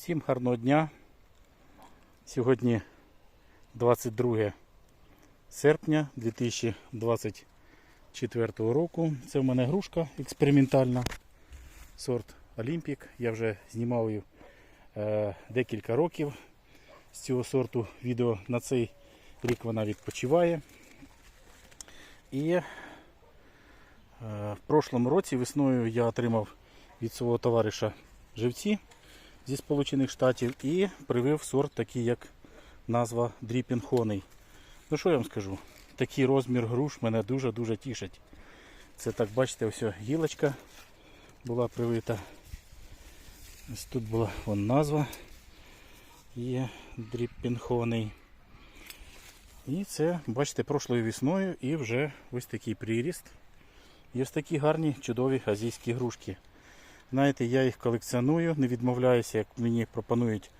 Всім гарного дня. Сьогодні 22 серпня 2024 року. Це в мене грушка експериментальна. Сорт Олімпік. Я вже знімав її е, декілька років з цього сорту відео. На цей рік вона відпочиває. І е, в прошлому році весною я отримав від свого товариша живці зі Сполучених Штатів і привив сорт такий, як назва Honey. Ну що я вам скажу? Такий розмір груш мене дуже-дуже тішить. Це так, бачите, ось гілочка була привита. Ось тут була вон назва. Є Dripping І це, бачите, прошлою весною і вже ось такий приріст. І ось такі гарні, чудові азійські грушки. Знаєте, я їх колекціоную, не відмовляюся, як мені пропонують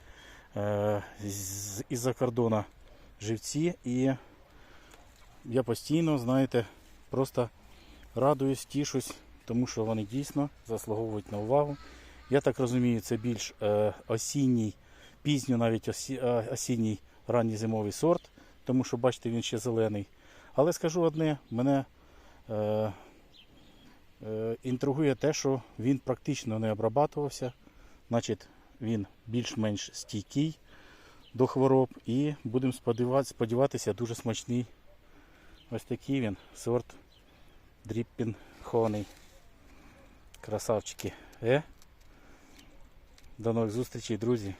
е, із-за кордону живці. І я постійно, знаєте, просто радуюсь, тішусь, тому що вони дійсно заслуговують на увагу. Я так розумію, це більш е, осінній, пізньо навіть е, осінній ранній зимовий сорт, тому що, бачите, він ще зелений. Але скажу одне, мене інтригує те, що він практично не обрабатувався, значить він більш-менш стійкий до хвороб і будемо сподіватися, дуже смачний. Ось такий він сорт Honey. Красавчики. Е? До нових зустрічей, друзі.